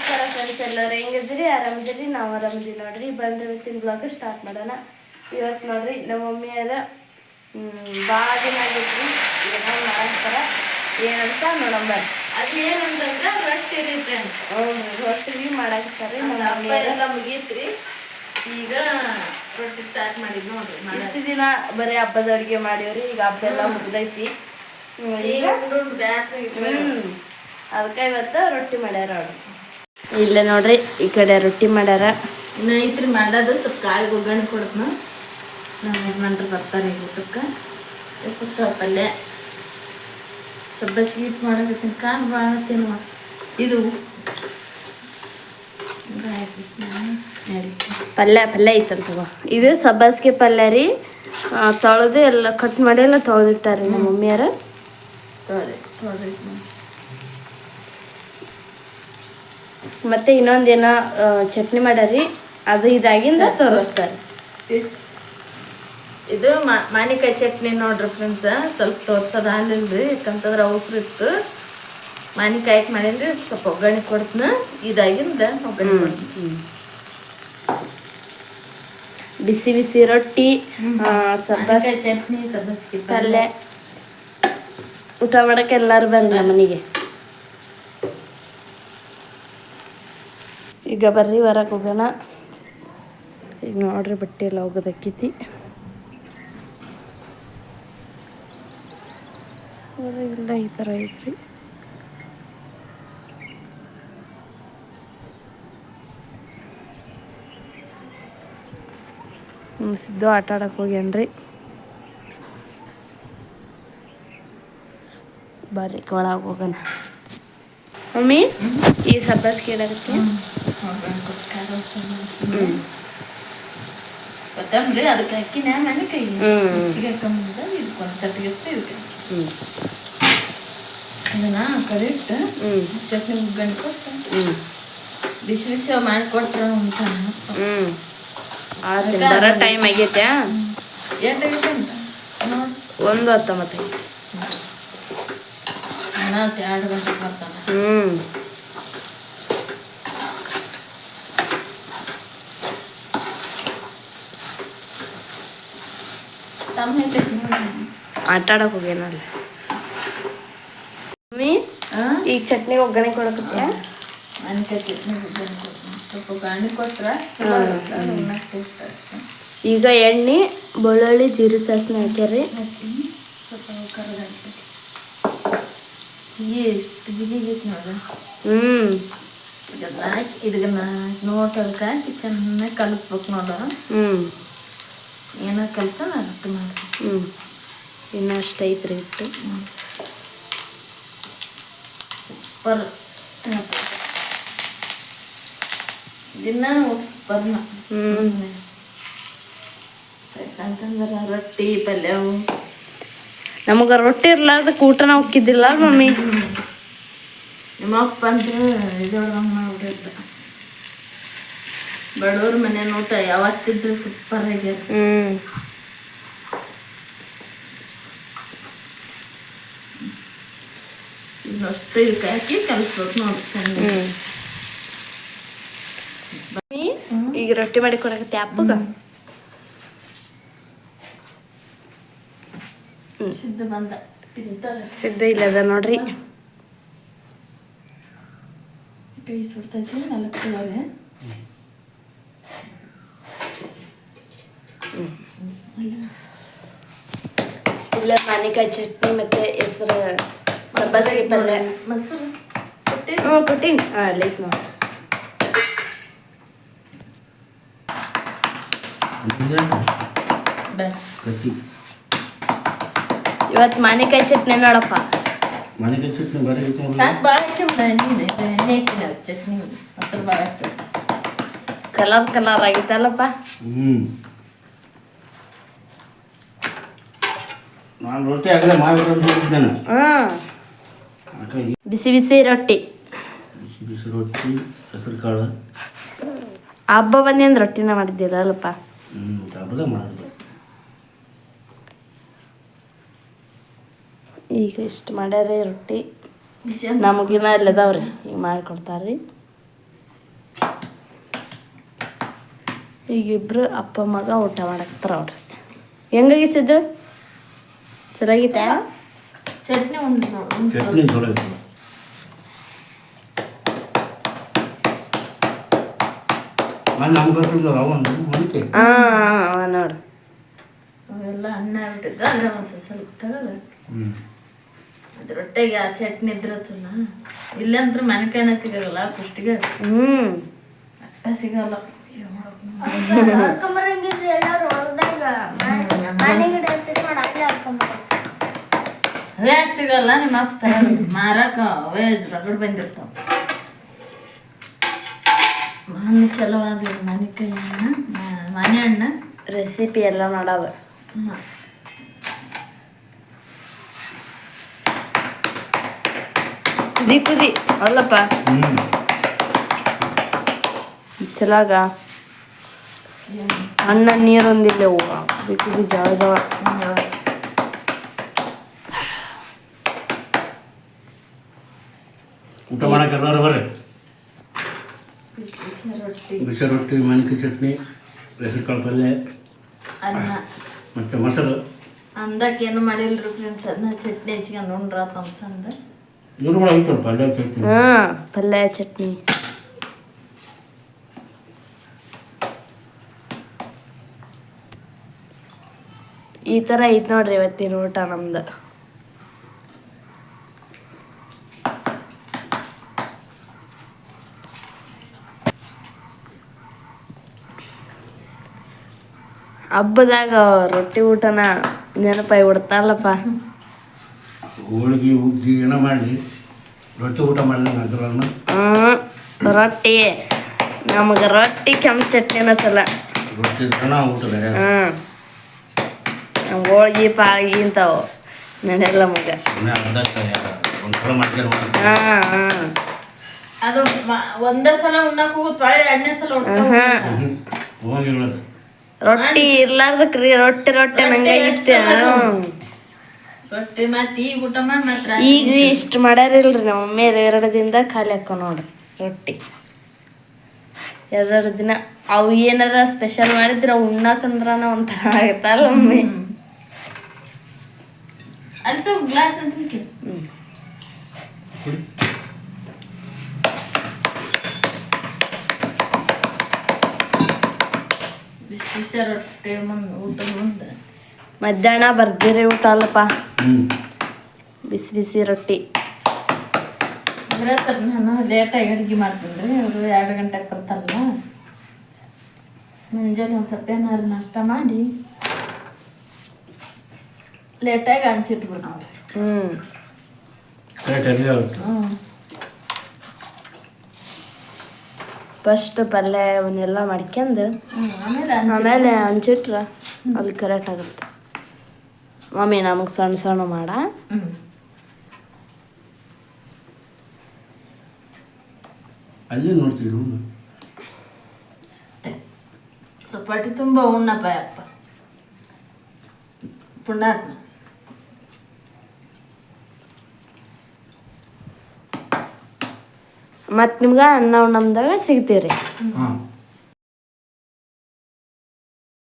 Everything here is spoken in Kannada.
ನಮಸ್ಕಾರ ಫ್ರೆಂಡ್ಸ್ ಎಲ್ಲರೂ ಹೆಂಗಿದ್ರಿ ಆರಾಮಿದ್ರಿ ನಾವು ಆರಾಮಿದ್ವಿ ನೋಡ್ರಿ. ಬಂದ್ರೆ ಇವತ್ತಿನ ಬ್ಲಾಗ್ ಸ್ಟಾರ್ಟ್ ಮಾಡೋಣ. ಇವತ್ತು ನೋಡ್ರಿ ನಮ್ಮ ಮಮ್ಮಿಯರ ಭಾಳ ದಿನ ಆಗಿದ್ರಿ. ಮಾಡ್ತಾರ ಏನಂತ ನೋಡಂಬರ್ ಅದು ಏನಂತಂದ್ರೆ ರೊಟ್ಟಿ ರೀ ಫ್ರೆಂಡ್ ರೊಟ್ಟಿ ಮಾಡಾಕ್ತಾರೆ ನಮ್ಮ ಮುಗೀತ್ರಿ. ಈಗ ರೊಟ್ಟಿ ಸ್ಟಾರ್ಟ್ ಮಾಡಿದ್ ನೋಡ್ರಿ. ಇಷ್ಟು ದಿನ ಬರೀ ಹಬ್ಬದ ಅಡುಗೆ ಮಾಡಿವ್ರಿ. ಈಗ ಹಬ್ಬ ಎಲ್ಲ ಮುಗ್ದೈತಿ. ಈಗ ಅದಕ್ಕೆ ಇವತ್ತು ರೊಟ್ಟಿ ಮಾಡ್ಯಾರ ಅವ್ರು. ಇಲ್ಲೇ ನೋಡ್ರಿ ಈ ಕಡೆ ರೊಟ್ಟಿ ಮಾಡ್ಯಾರ. ಇನ್ನೈತ್ರಿ ಮಾಡೋದು ಸ್ವಲ್ಪ ಕಾಳಿಗೆ ಒಗ್ಗರಣೆ ಕೊಡ್ತನ ನಮ್ಮ ಯಜಮಾನ್ರು ಬರ್ತಾರೆ ಈಗ ಊಟಕ್ಕೆ. ಸ್ವಲ್ಪ ಪಲ್ಯ. ಸ್ವಲ್ಪ ಸ್ವೀಟ್ ಮಾಡೋದಕ್ಕಿಂತ ಕಾಳು ತಿನ್ನುವ. ಇದು. ಪಲ್ಯ ಪಲ್ಯ ಐತಲ್ ತಗೋ. ಇದು ಸಬ್ಬಸ್ಗೆ ಪಲ್ಯ ರೀ. ತೊಳೆದು ಎಲ್ಲ ಕಟ್ ಮಾಡಿ ಎಲ್ಲ ತೊಳೆದಿಟ್ಟಾರೆ ನಮ್ಮ ಮಮ್ಮಿಯಾರ ತೊಳೆ ತೊಳೆ ಮತ್ತೆ ಇನ್ನೊಂದೇನ ಚಟ್ನಿ ಮಾಡಾರಿ. ಅದು ಇದಾಗಿಂದ ತೋರಿಸ್ತಾರೆ. ಇದು ಮಾನಿಕಾಯಿ ಚಟ್ನಿ ನೋಡ್ರಿ ಫ್ರೆಂಡ್ಸ್ ಸ್ವಲ್ಪ ತೋರ್ಸೋದು ಹಾಲಿಲ್ರಿ ಯಾಕಂತಂದ್ರೆ ಇತ್ತು. ಮಾನಿಕಾಯಿ ಮಾಡಿಲ್ರಿ ಸ್ವಲ್ಪ ಒಗ್ಗರಣೆ ಕೊಡ್ತೀನಿ. ಇದಾಗಿಂದ ಒಗ್ಗರಣೆ ಕೊಡ್ತೀನಿ. ಬಿಸಿ ಬಿಸಿ ರೊಟ್ಟಿ ಚಟ್ನಿ ಪಲ್ಯ ಊಟ ಮಾಡಕ್ಕೆ ಎಲ್ಲರೂ ಬಂದ ನಮ್ಮ ಮನೆಗೆ? ಈಗ ಬರ್ರಿ ಹೊರಗೆ ಹೋಗೋಣ. ಈಗ ನೋಡ್ರಿ ಬಟ್ಟೆ ಎಲ್ಲ ಹೋಗೋದಕ್ಕೈತಿ ಇಲ್ಲ, ಈ ಥರ ಐತ್ರಿ. ಸಿದ್ದು ಆಟ ಆಡಕ್ಕೆ ಹೋಗ್ಯಾನ್ರಿ. ಬರ್ರಿ, ಒಳಗೆ ಹೋಗೋಣ. ಮಮ್ಮಿ, ಈ ಸಬ್ಬಸ್ ಕೇಳಾಗತ್ತೆ ಕೊತ್ತಂಬರಿ ಅದಕ್ಕೆ ಹಾಕಿನ ಮಾನಿಕಾಯಿ ಹ್ಮ್. ಮಿಕ್ಸಿಗೆ ಹಾಕೊಂಬಂದ ಇದಕ್ಕೆ ಒಂದು ತಟ್ಟಿಗೆ ಇದಕ್ಕೆ ಕರಿಟ್ಟು ಹ್ಞೂ ಚಟ್ನಿ ಒಗ್ಗರಣೆ ಕೊಟ್ಟು. ಬಿಸಿ ಬಿಸಿ ಮಾಡಿಕೊಟ್ರೆ ಅಂತ ಬರೋ ಟೈಮ್ ಆಗೈತೆ ಎಂಟು ಗಂಟೆ ಅಂತ. ನೋಡಿ. ಒಂದು ಹತ್ತೊಂಬತ್ತು ಗಂಟೆ ಬರ್ತಾನೆ ಹ್ಞೂ ಆಟ ಆಡಕ್ ಹೋಗ್ಯಾನಲ್ಲ. ಮಮ್ಮಿ ಹಾಂ ಈಗ ಚಟ್ನಿ ಒಗ್ಗರಣೆ ಕೊಡಕತ್ತೆ ಮಾನಿಕಾಯಿ ಚಟ್ನಿ ಒಗ್ಗರಣೆ ಸ್ವಲ್ಪ ಒಗ್ಗರಣೆ ಕೊಟ್ರೆ ಈಗ ಎಣ್ಣೆ ಬೆಳ್ಳುಳ್ಳಿ ಜೀರಿಗೆ ಸಾಸಿವೆ ಹಾಕ್ಯಾರಿ ಹ್ಞೂ ಇದನ್ನ ನೋಟಲ್ಕ ಚೆನ್ನಾಗಿ ಕಲಿಸ್ಬೇಕು ನೋಡು. ಹ್ಞೂ ಏನೋ ಕೆಲಸ ನಾನು ಮಾಡ್ತೀನಿ. ಹ್ಞೂ ಇನ್ನೂ ಅಷ್ಟು ಐತ್ರಿ ಇಟ್ಟು ಸೂಪರ್ ದಿನ ಸೂಪರ್ನ ಹ್ಞೂ ಯಾಕಂತಂದ್ರೆ ರೊಟ್ಟಿ ಪಲ್ಯವು. ನಮಗೆ ರೊಟ್ಟಿ ಇರ್ಲಾರ್ದಕ್ಕೆ ಊಟನ ಹೋಗಿದ್ದಿಲ್ಲ ಮಮ್ಮಿ. ನಿಮ್ಮ ಅಪ್ಪ ಅಂದ್ರೆ ಇದೊಳಗೆ ಮಾಡ್ಬಿಟ್ಟಿರ್ತ ಬಡವ್ರ ಮನೆ ಊಟ ಯಾವತ್ತಿದ್ರು ಸೂಪರ್ ಆಗಿದೆ ಹ್ಞೂ ಇನ್ನಷ್ಟು ಇದಕ್ಕೆ ಹಾಕಿ ಕಲಿಸ್ಬೇಕು ನೋಡಿ ಈಗ ರೊಟ್ಟಿ ಮಾಡಿ ಕೊಡಕತ್ತೆ ಅಪ್ಪಗ ಸಿದ್ಧ ಬಂದ. ಸಿದ್ಧ ಇಲ್ಲದ ನೋಡ್ರಿ. ಕೈ ಸುಡ್ತೈತಿ ಇಲ್ಲ ಮಾನಿಕಾಯಿ ಚಟ್ನಿ ಮತ್ತೆ ಹೆಸರು ಸಬ್ಬಸಿಗೆ ಪಲ್ಯ ಮೊಸರು ಕೊಟ್ಟಿ ಹ್ಞೂ ಕೊಟ್ಟೀನಿ ಹಾಂ ಲೈಕ್ ನೋಡಿ ಬೇಡ ಕಟ್ಟಿ ಇವತ್ತು ಮಾನಿಕಾಯಿ ಚಟ್ನಿ ನೋಡಪ್ಪ ಮನೆಗೆ ಚಟ್ನಿ ಬರೀ ಸಾಕು ಭಾಳ ಹಾಕಿಬಿಡ ನೀನು ಎಣ್ಣೆ ಹಾಕಿನ ಚಟ್ನಿ ಮೊಸರು ಭಾಳ ಹಾಕಿ ಕಲರ್ ಕಲರ್ ಆಗಿತ್ತಲ್ಲಪ್ಪ ಹ್ಞೂ ನಾನು ರೊಟ್ಟಿ ಆಗಲೇ ಮಾಡಿಬಿಟ್ಟು ಹೋಗಿದ್ದೇನೆ ಬಿಸಿ ಬಿಸಿ ರೊಟ್ಟಿ. ಬಿಸಿ ಬಿಸಿ ರೊಟ್ಟಿ ಹೆಸರು ಕಾಳು. ಹಬ್ಬ ಬಂದಿ ಅಂದ್ರೆ ರೊಟ್ಟಿನ ಮಾಡಿದ್ದೀರಲ್ಲಪ್ಪ ಹ್ಞೂ ಹಬ್ಬದ ಈಗ ಇಷ್ಟು ಮಾಡ್ಯಾರಿ ರೊಟ್ಟಿ. ನಮಗಿನ ಅಲ್ಲದಾವ್ರಿ ಈಗ ಮಾಡಿಕೊಡ್ತಾರ್ರಿ. ಈಗಿಬ್ರು ಅಪ್ಪ ಮಗ ಊಟ ಮಾಡಕ್ತಾರ ಅವ್ರಿ ಹೆಂಗಾಗಿತ್ತು ಚೆನ್ನಾಗಿತ್ತ ಚಟ್ನಿ ಉಂಡು ಚಟ್ನಿ ಜೋರ ನೋಡು ಅವೆಲ್ಲ ಅನ್ನ ಬಿಟ್ಟಿದ್ದು ಒಂದು ಸ್ವಲ್ಪ ತೆಗೆದು ಹ್ಞೂ ಅದ್ರ ರೊಟ್ಟೆಗೆ ಆ ಚಟ್ನಿ ಇದ್ರೆ ಚಲೋ ಇಲ್ಲಂತ್ರ ಮನೆಕೈನ ಸಿಗಲ್ಲ ಪುಷ್ಟಿಗೆ ಹ್ಞೂ ಅಟ್ಟ ಸಿಗಲ್ಲ? ಅವೇ ಯಾಕೆ ಸಿಗಲ್ಲ ನಿಮ್ಮ ಅಪ್ಪ ಮಾರಕ ಅವೇ ರಗಡ್ ಬಂದಿರ್ತಾವ. ಮನೆ ಚಲೋ ಆದ ಮನೆ ಕೈ ಹಣ್ಣ ಮನೆ ಹಣ್ಣ ರೆಸಿಪಿ ಎಲ್ಲ ಮಾಡೋದು. ಕುದಿ ಕುದಿ ಅಲ್ಲಪ್ಪ. ಚಲಾಗ ಅಣ್ಣ ನೀರೊಂದಿಲ್ಲ ಹೂವ. ಕುದಿ ಕುದಿ ಜಾವ ಜವ ಊಟ ಮಾಡಕ್ಕೆ ಎಲ್ಲರೂ ಬರ್ರಿ. ಬಿಸಿ ರೊಟ್ಟಿ ಮನ್ಕಿ ಚಟ್ನಿ ಹೆಸರು ಕಾಳು ಪಲ್ಯ ಮತ್ತೆ ಮತ್ತು ಮೊಸರು. ಅಂದಕ್ಕೆ ಏನು ಮಾಡಿಲ್ರಿ ಫ್ರೆಂಡ್ಸ್ ಅದನ್ನ ಚಟ್ನಿ ಹಚ್ಕೊಂಡು ಉಂಡ್ರಪ್ಪ ಅಂತಂದ್ರೆ ಇವ್ರು ಕೂಡ ಐತಲ್ಲ ಪಲ್ಯ ಚಟ್ನಿ. ಹಾಂ ಪಲ್ಯ ಚಟ್ನಿ. ಈ ಥರ ಐತೆ ನೋಡ್ರಿ ಇವತ್ತಿನ ಊಟ ನಮ್ದು. ಹಬ್ಬದಾಗ ರೊಟ್ಟಿ ಊಟನ ನೆನಪಾಗಿ ಬಿಡ್ತಾರಲ್ಲಪ್ಪ. ಹೋಳಿಗೆ ಉಗ್ಗಿ ಏನೋ ಮಾಡಿ ರೊಟ್ಟಿ ಊಟ ಮಾಡಿದಂಗೆ ಹ್ಞೂ ಹ್ಮ್ ರೊಟ್ಟಿ. ನಮಗೆ ರೊಟ್ಟಿ ಕೆಂಪು ಚಟ್ನಿನ ಚಲ. ರೊಟ್ಟಿ ಊಟ ಹ್ಞೂ ನಮ್ಗೆ ಹೋಳ್ಗಿ ಪಾಳ್ಗಿ ಇಂಥವು ನಡೆಯಲ್ಲ ಮಗ ಹಾಂ ಹಾಂ ಸಲ ಮಾಡ್ಕೊಂಡು ಹಾ ಹಾ. ಅದು ಒಂದೇ ಸಲ ಉಣ್ಣಕ್ಕೆ ಹೋಗುತ್ತೆ ಎರಡನೇ ಸಲ ಹೇಳೋದು. ರೊಟ್ಟಿ ಇರ್ಲಾರ್ದಕ್ರಿ ರೊಟ್ಟಿ ರೊಟ್ಟಿ ನಂಗೆ ಇಷ್ಟ. ರೊಟ್ಟಿ ಮತ್ತೆ ಈಗ ಊಟ ಮಾಡಿ ಮಾತ್ರ ಈಗ ಇಷ್ಟು ಮಾಡ್ಯಾರಿಲ್ರಿ ನಮ್ಮ ಮಮ್ಮಿ ಎರಡು ದಿನದಾಗ ಖಾಲಿ ಹಾಕೋ ನೋಡ್ರಿ ರೊಟ್ಟಿ. ಎರಡೆರಡು ದಿನ ಅವು ಏನಾರ ಸ್ಪೆಷಲ್ ಮಾಡಿದ್ರೆ ಅವು ಉಣ್ಣಾಕಂದ್ರನ ಒಂಥರ ಆಗತ್ತಲ್ಲ ಮಮ್ಮಿ. ಅಲ್ಲಿ ತಗೋ ಗ್ಲಾಸ್ ಅಂತ ರೊಟ್ಟಿ ಮುಂದೆ ಊಟ ಮುಂದೆ ಮಧ್ಯಾಹ್ನ ಬರ್ದಿರಿ ಊಟ ಅಲ್ಲಪ್ಪ. ಬಿಸಿ ಬಿಸಿ ರೊಟ್ಟಿ. ಅಂದ್ರೆ ಸ್ವಲ್ಪ ನಾನು ಲೇಟಾಗಿ ಅಡುಗೆ ಮಾಡ್ತೀನಿ ರೀ ಅವರು ಎರಡು ಗಂಟೆಗೆ ಬರ್ತಾರಲ್ಲ. ಮುಂಜಾನೆ ಒಂದು ಸ್ವಲ್ಪ ಏನಾದ್ರು ನಾಷ್ಟ ಮಾಡಿ ಲೇಟಾಗಿ ಹಂಚಿಟ್ಬಿಡ್ತೀನಿ ಹ್ಞೂ ಕರೆಕ್ಟ್ ಅದೇ ಆಗುತ್ತೆ ಹ್ಞೂ ಫಸ್ಟ್ ಪಲ್ಯ ಅವನ್ನೆಲ್ಲ ಮಾಡ್ಕೊಂಡು ಆಮೇಲೆ ಹಂಚಿ ಆಮೇಲೆ ಹಂಚಿಟ್ರ ಅಲ್ಲಿ ಕರೆಕ್ಟ್ ಆಗುತ್ತೆ. ಮಮ್ಮಿ ನಮಗೆ ಸಣ್ಣ ಸಣ್ಣ ಮಾಡ. ಅಲ್ಲಿ ನೋಡ್ತೀವಿ ಸ್ವಲ್ಪ ಹೊಟ್ಟೆ ತುಂಬ ಉಣ್ಣಪ್ಪ ಅಪ್ಪ ಪುಣ್ಯಾತ್ಮ. ಮತ್ತು ನಿಮ್ಗೆ ಅನ್ನ ನಮ್ದಾಗ ಸಿಗ್ತೀವಿ ರೀ